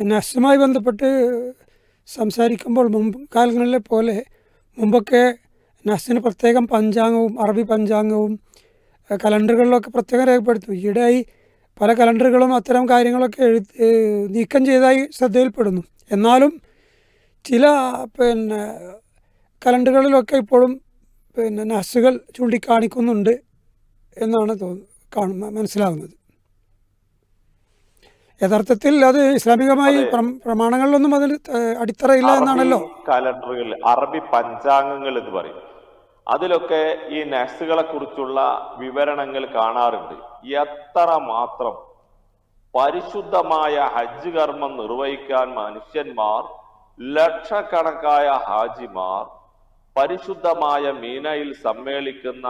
നസ്സുമായി ബന്ധപ്പെട്ട് സംസാരിക്കുമ്പോൾ മുമ്പ് കാലങ്ങളിലെ പോലെ മുമ്പൊക്കെ നസ്സിന് പ്രത്യേകം പഞ്ചാംഗവും അറബി പഞ്ചാംഗവും കലണ്ടറുകളിലൊക്കെ പ്രത്യേകം രേഖപ്പെടുത്തും. ഈയിടെയായി പല കലണ്ടറുകളും അത്തരം കാര്യങ്ങളൊക്കെ എഴുത്ത് ഏഹ് നീക്കം ചെയ്തതായി ശ്രദ്ധയിൽപ്പെടുന്നു. എന്നാലും ചില പിന്നെ കലണ്ടറുകളിലൊക്കെ ഇപ്പോഴും പിന്നെ നസ്സുകൾ ചൂണ്ടിക്കാണിക്കുന്നുണ്ട് എന്നാണ് തോന്നുന്നു കാണുന്ന മനസ്സിലാകുന്നത് യഥാർത്ഥത്തിൽ അത് ഇസ്ലാമികമായി പ്രം- പ്രമാണങ്ങളിലൊന്നും ഏഹ് അടിത്തറയില്ല എന്നാണല്ലോ. കലണ്ടറുകൾ അറബി പഞ്ചാംഗങ്ങൾ എന്ന് പറയും. അതിലൊക്കെ ഈ നഴ്സുകളെ കുറിച്ചുള്ള വിവരണങ്ങൾ കാണാറുണ്ട്. എത്ര മാത്രം പരിശുദ്ധമായ ഹജ്ജ് കർമ്മം നിർവഹിക്കാൻ മനുഷ്യന്മാർ ലക്ഷക്കണക്കായ ഹാജിമാർ പരിശുദ്ധമായ മീനയിൽ സമ്മേളിക്കുന്ന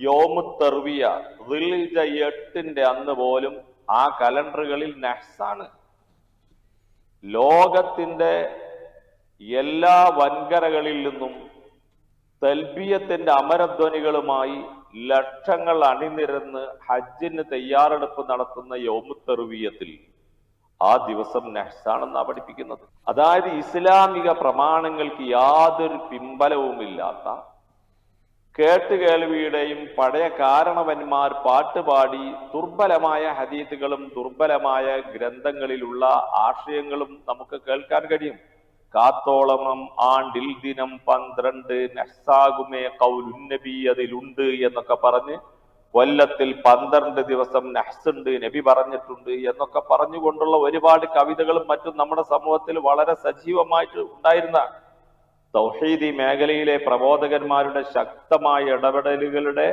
യോമു തെർവിയ റിലീജ എട്ടിന്റെ അന്ന് പോലും ആ കലണ്ടറുകളിൽ നഹ്സാണ്. ലോകത്തിന്റെ എല്ലാ വൻകരകളിൽ നിന്നും തൽബിയത്തിന്റെ അമരധ്വനികളുമായി ലക്ഷങ്ങൾ അണിനിരന്ന് ഹജ്ജിന് തയ്യാറെടുപ്പ് നടത്തുന്ന യോമുത്തെറുവിയത്തിൽ ആ ദിവസം നെഹ്സാണെന്നാ പഠിപ്പിക്കുന്നത്. അതായത് ഇസ്ലാമിക പ്രമാണങ്ങൾക്ക് യാതൊരു പിമ്പലവുമില്ലാത്ത കേട്ടുകേൾവിയുടെയും പഴയ കാരണവന്മാർ പാട്ടുപാടി ദുർബലമായ ഹദീത്തുകളും ദുർബലമായ ഗ്രന്ഥങ്ങളിലുള്ള ആശയങ്ങളും നമുക്ക് കേൾക്കാൻ കഴിയും. കാത്തോളമം ആണ്ടിൽ ദിനം പന്ത്രണ്ട് നഹ്സാകുമേ കൗലുന്നബി അതിലുണ്ട് എന്നൊക്കെ പറഞ്ഞ് കൊല്ലത്തിൽ പന്ത്രണ്ട് ദിവസം നഹ്സ് ഉണ്ട് നബി പറഞ്ഞിട്ടുണ്ട് എന്നൊക്കെ പറഞ്ഞുകൊണ്ടുള്ള ഒരുപാട് കവിതകളും മറ്റും നമ്മുടെ സമൂഹത്തിൽ വളരെ സജീവമായിട്ട് ഉണ്ടായിരുന്നതാണ്. തൗഹീദി മേഖലയിലെ പ്രബോധകന്മാരുടെ ശക്തമായ ഇടപെടലുകളുടെ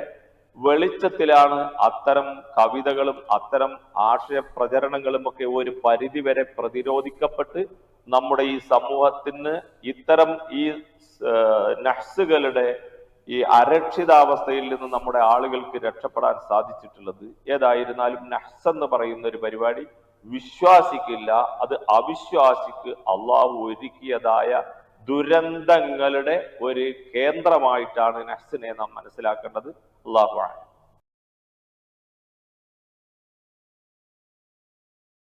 വെളിച്ചത്തിലാണ് അത്തരം കവിതകളും അത്തരം ആശയ പ്രചരണങ്ങളും ഒക്കെ ഒരു പരിധിവരെ പ്രതിരോധിക്കപ്പെട്ട് നമ്മുടെ ഈ സമൂഹത്തിന് ഇത്തരം ഈ നഹ്സുകളുടെ ഈ അരക്ഷിതാവസ്ഥയിൽ നിന്ന് നമ്മുടെ ആളുകൾക്ക് രക്ഷപ്പെടാൻ സാധിച്ചിട്ടുള്ളത്. ഏതായിരുന്നാലും നഹ്സ് എന്ന് പറയുന്ന ഒരു പരിപാടി വിശ്വാസിക്കില്ല. അത് അവിശ്വാസിക്ക് അള്ളാഹു ഒരുക്കിയതായ ദുരന്തങ്ങളുടെ ഒരു കേന്ദ്രമായിട്ടാണ് നഫ്സിനെ നാം മനസ്സിലാക്കേണ്ടത്. അള്ളാഹു ആണ്